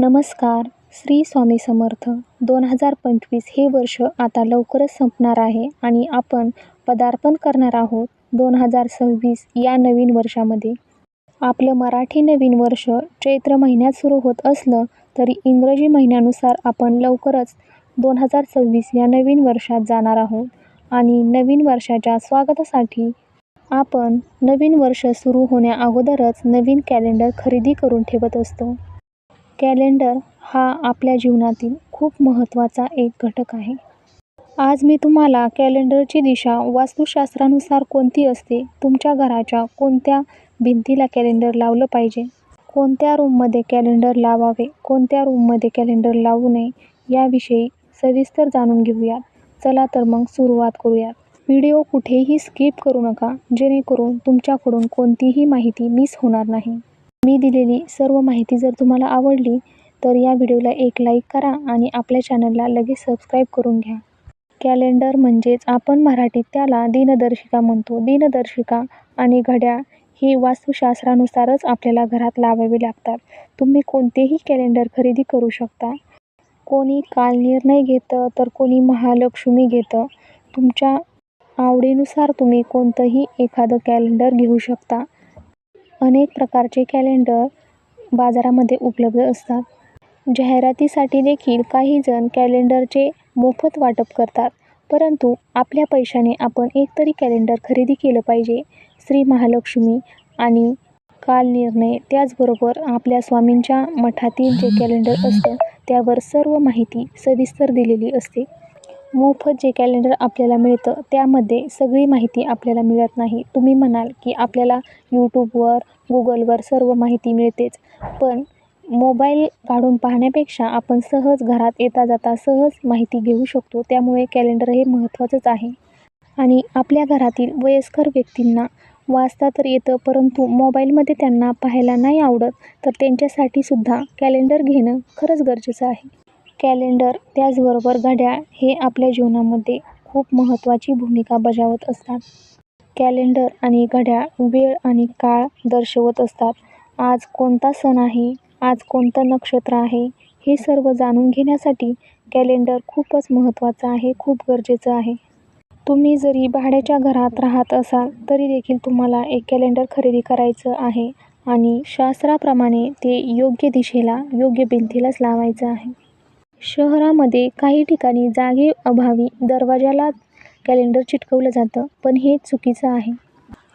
नमस्कार. श्री स्वामी समर्थ. दोन हजार पंचवीस हे वर्ष आता लवकरच संपणार आहे आणि आपण पदार्पण करणार आहोत दोन हजार सव्वीस या नवीन वर्षामध्ये. आपलं मराठी नवीन वर्ष चैत्र महिन्यात सुरू होत असलं तरी इंग्रजी महिन्यानुसार आपण लवकरच दोन हजार सव्वीस या नवीन वर्षात जाणार आहोत आणि नवीन वर्षाच्या स्वागतासाठी आपण नवीन वर्ष सुरू होण्या अगोदरच नवीन कॅलेंडर खरेदी करून ठेवत असतो. कॅलेंडर हा आपल्या जीवनातील खूप महत्त्वाचा एक घटक आहे. आज मी तुम्हाला कॅलेंडरची दिशा वास्तुशास्त्रानुसार कोणती असते तुमच्या घराच्या कोणत्या भिंतीला कॅलेंडर लावलं पाहिजे कोणत्या रूममध्ये कॅलेंडर लावावे कोणत्या रूममध्ये कॅलेंडर लावू नये याविषयी सविस्तर जाणून घेऊयात. चला तर मग सुरुवात करूयात. व्हिडिओ कुठेही स्किप करू नका जेणेकरून तुमच्याकडून कोणतीही माहिती मिस होणार नाही. मी दिलेली सर्व माहिती जर तुम्हाला आवडली तर या व्हिडिओला एक लाईक करा आणि आपल्या चॅनलला लगेच सबस्क्राईब करून घ्या. कॅलेंडर म्हणजेच आपण मराठीत त्याला दिनदर्शिका म्हणतो. दिनदर्शिका आणि घड्याळ ही वास्तुशास्त्रानुसारच आपल्याला घरात लावावे लागतात. तुम्ही कोणतेही कॅलेंडर खरेदी करू शकता. कोणी काल निर्णय घेतं तर कोणी महालक्ष्मी घेतं. तुमच्या आवडीनुसार तुम्ही कोणतंही एखादं कॅलेंडर घेऊ शकता. अनेक प्रकारचे कॅलेंडर बाजारामध्ये उपलब्ध असतात. जाहिरातीसाठी देखील काही जण कॅलेंडरचे मोफत वाटप करतात. परंतु आपल्या पैशाने आपण एकतरी कॅलेंडर खरेदी केलं पाहिजे. श्री महालक्ष्मी आणि काल निर्णय त्याचबरोबर आपल्या स्वामींच्या मठातील जे कॅलेंडर असतं त्यावर सर्व माहिती सविस्तर दिलेली असते. मोफत जे कॅलेंडर आपल्याला मिळतं त्यामध्ये सगळी माहिती आपल्याला मिळत नाही. तुम्ही म्हणाल की आपल्याला यूट्यूबवर गुगलवर सर्व माहिती मिळतेच. पण मोबाईल काढून पाहण्यापेक्षा आपण सहज घरात येता जाता सहज माहिती घेऊ शकतो. त्यामुळे कॅलेंडर हे महत्त्वाचंच आहे. आणि आपल्या घरातील वयस्कर व्यक्तींना वाचता तर येतं परंतु मोबाईलमध्ये त्यांना पाहायला नाही आवडत तर त्यांच्यासाठी सुद्धा कॅलेंडर घेणं खरंच गरजेचं आहे. कॅलेंडर त्याचबरोबर घड्याळ हे आपल्या जीवनामध्ये खूप महत्त्वाची भूमिका बजावत असतात. कॅलेंडर आणि घड्याळ वेळ आणि काळ दर्शवत असतात. आज कोणता सण आहे? आज कोणतं नक्षत्र आहे? हे सर्व जाणून घेण्यासाठी कॅलेंडर खूपच महत्त्वाचं आहे खूप गरजेचं आहे. तुम्ही जरी भाड्याच्या घरात राहत असाल तरी देखील तुम्हाला एक कॅलेंडर खरेदी करायचं आहे आणि शास्त्राप्रमाणे ते योग्य दिशेला योग्य भिंतीलाच लावायचं आहे. शहरामध्ये काही ठिकाणी जागे अभावी दरवाजाला कॅलेंडर चिटकवलं जातं पण हे चुकीचं आहे.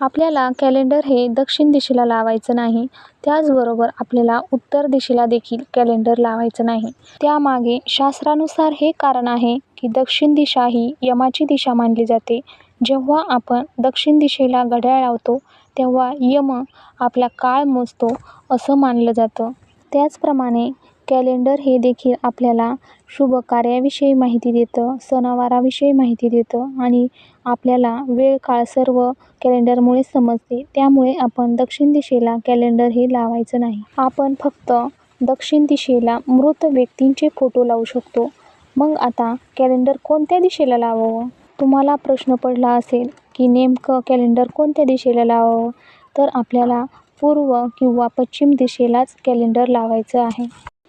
आपल्याला कॅलेंडर हे दक्षिण दिशेला लावायचं नाही त्याचबरोबर आपल्याला उत्तर दिशेला देखील कॅलेंडर लावायचं नाही. त्यामागे शास्त्रानुसार हे कारण आहे की दक्षिण दिशा ही यमाची दिशा मानली जाते. जेव्हा आपण दक्षिण दिशेला घड्याळ लावतो तेव्हा यम आपला काळ मोजतो असं मानलं जातं. त्याचप्रमाणे कॅलेंडर हे देखील आपल्याला शुभ कार्याविषयी माहिती देतं सणावाराविषयी माहिती देतं आणि आपल्याला वेळ काळ सर्व कॅलेंडरमुळे समजते. त्यामुळे आपण दक्षिण दिशेला कॅलेंडर हे लावायचं नाही. आपण फक्त दक्षिण दिशेला मृत व्यक्तींचे फोटो लावू शकतो. मग आता कॅलेंडर कोणत्या दिशेला लावावं? तुम्हाला प्रश्न पडला असेल की नेमकं कॅलेंडर कोणत्या दिशेला लावावं? तर आपल्याला पूर्व किंवा पश्चिम दिशेलाच कॅलेंडर लावायचं आहे.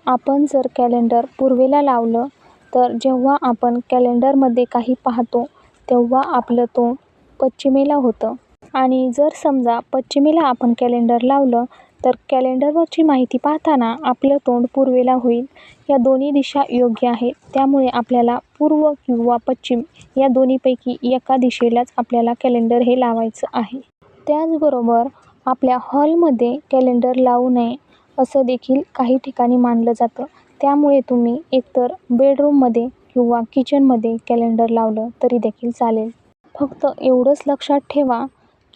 आपण जर कॅलेंडर पूर्वेला लावलं तर जेव्हा आपण कॅलेंडरमध्ये काही पाहतो तेव्हा आपलं तोंड पश्चिमेला होतं. आणि जर समजा पश्चिमेला आपण कॅलेंडर लावलं तर कॅलेंडरवरची माहिती पाहताना आपलं तोंड पूर्वेला होईल. या दोन्ही दिशा योग्य आहेत. त्यामुळे आपल्याला पूर्व किंवा पश्चिम या दोन्हीपैकी एका दिशेलाच आपल्याला कॅलेंडर हे लावायचं आहे. त्याचबरोबर आपल्या हॉलमध्ये कॅलेंडर लावू नये. असं देखील काही ठिकाणी मानलं जातं. त्यामुळे तुम्ही एकतर बेडरूममध्ये किंवा किचनमध्ये कॅलेंडर लावलं तरी देखील चालेल. फक्त एवढंच लक्षात ठेवा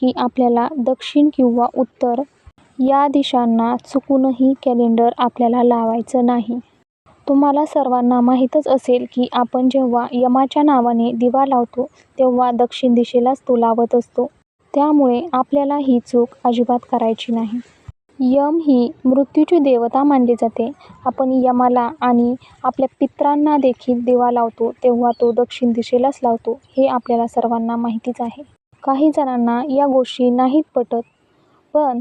की आपल्याला दक्षिण किंवा उत्तर या दिशांना चुकूनही कॅलेंडर आपल्याला लावायचं नाही. तुम्हाला सर्वांना माहीतच असेल की आपण जेव्हा यमाच्या नावाने दिवा लावतो तेव्हा दक्षिण दिशेलाच तो लावत असतो. त्यामुळे आपल्याला ही चूक अजिबात करायची नाही. यम ही मृत्यूची देवता मानली जाते. आपण यमाला आणि आपल्या पित्रांना देखील दिवा लावतो तेव्हा तो दक्षिण दिशेलाच लावतो हे आपल्याला सर्वांना माहितीच आहे. काही जणांना या गोष्टी नाहीत पटत पण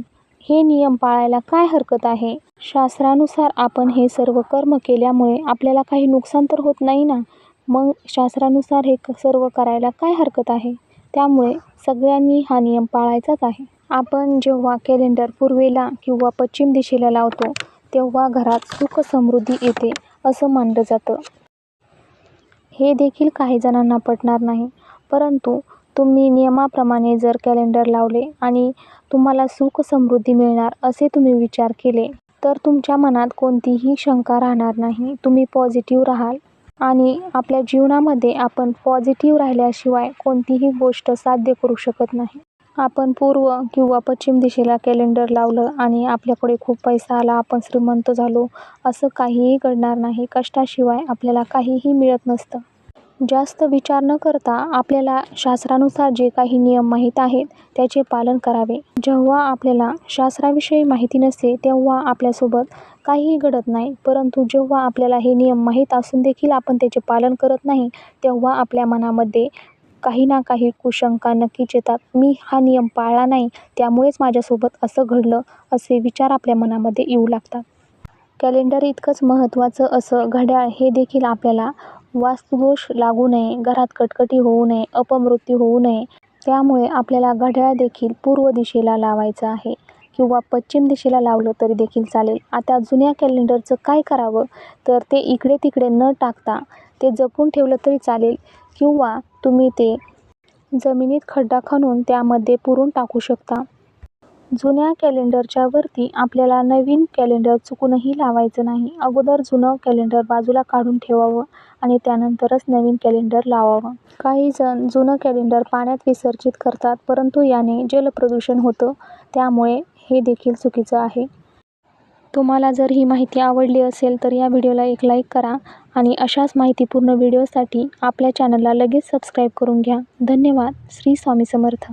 हे नियम पाळायला काय हरकत आहे? शास्त्रानुसार आपण हे सर्व कर्म केल्यामुळे आपल्याला काही नुकसान तर होत नाही ना? मग शास्त्रानुसार हे क सर्व करायला काय हरकत आहे? त्यामुळे सगळ्यांनी हा नियम पाळायचाच आहे. आपण जेव्हा कॅलेंडर पूर्वेला किंवा पश्चिम दिशेला लावतो तेव्हा घरात सुख समृद्धी येते असं मानलं जातं. हे देखील काही जणांना पटणार नाही. परंतु तुम्ही नियमाप्रमाणे जर कॅलेंडर लावले आणि तुम्हाला सुख समृद्धी मिळणार असे तुम्ही विचार केले तर तुमच्या मनात कोणतीही शंका राहणार नाही. तुम्ही पॉझिटिव्ह राहाल. आणि आपल्या जीवनामध्ये आपण पॉझिटिव्ह राहिल्याशिवाय कोणतीही गोष्ट साध्य करू शकत नाही. आपण पूर्व किंवा पश्चिम दिशेला कॅलेंडर लावलं आणि आपल्याकडे खूप पैसा आला आपण श्रीमंत झालो असं काहीही घडणार नाही. कष्टाशिवाय आपल्याला काहीही मिळत नसतं. जास्त विचार न करता आपल्याला शास्त्रानुसार जे काही नियम माहीत आहेत त्याचे पालन करावे. जेव्हा आपल्याला शास्त्राविषयी माहिती नसते तेव्हा आपल्यासोबत काहीही घडत नाही. परंतु जेव्हा आपल्याला हे नियम माहीत असून देखील आपण त्याचे पालन करत नाही तेव्हा आपल्या मनामध्ये काही ना काही कुशंका नक्कीच येतात. मी हा नियम पाळला नाही त्यामुळेच माझ्यासोबत असं घडलं असे विचार आपल्या मनामध्ये येऊ लागतात. कॅलेंडर इतकंच महत्त्वाचं असं घड्याळ हे देखील आपल्याला वास्तुदोष लागू नये घरात कटकटी होऊ नये अपमृत्यू होऊ नये त्यामुळे आपल्याला घड्याळ देखील पूर्व दिशेला लावायचं आहे किंवा पश्चिम दिशेला लावलं तरी देखील चालेल. आता जुन्या कॅलेंडरचं काय करावं? तर ते इकडे तिकडे न टाकता ते जपून ठेवलं तरी चालेल किंवा तुम्ही ते जमिनीत खड्डा खणून त्यामध्ये पुरून टाकू शकता. जुन्या कॅलेंडरच्या वरती आपल्याला नवीन कॅलेंडर चुकूनही लावायचं नाही. अगोदर जुनं कॅलेंडर बाजूला काढून ठेवावं आणि त्यानंतरच नवीन कॅलेंडर लावावं. काही जण जुनं कॅलेंडर पाण्यात विसर्जित करतात परंतु याने जलप्रदूषण होतं. त्यामुळे हे देखील चुकीचं आहे. तुम्हाला जर ही माहिती आवडली असेल तर या व्हिडिओला एक लाईक करा आणि अशाच माहितीपूर्ण व्हिडिओसाठी आपल्या चॅनलला लगेच सबस्क्राईब करून घ्या. धन्यवाद. श्री स्वामी समर्थ.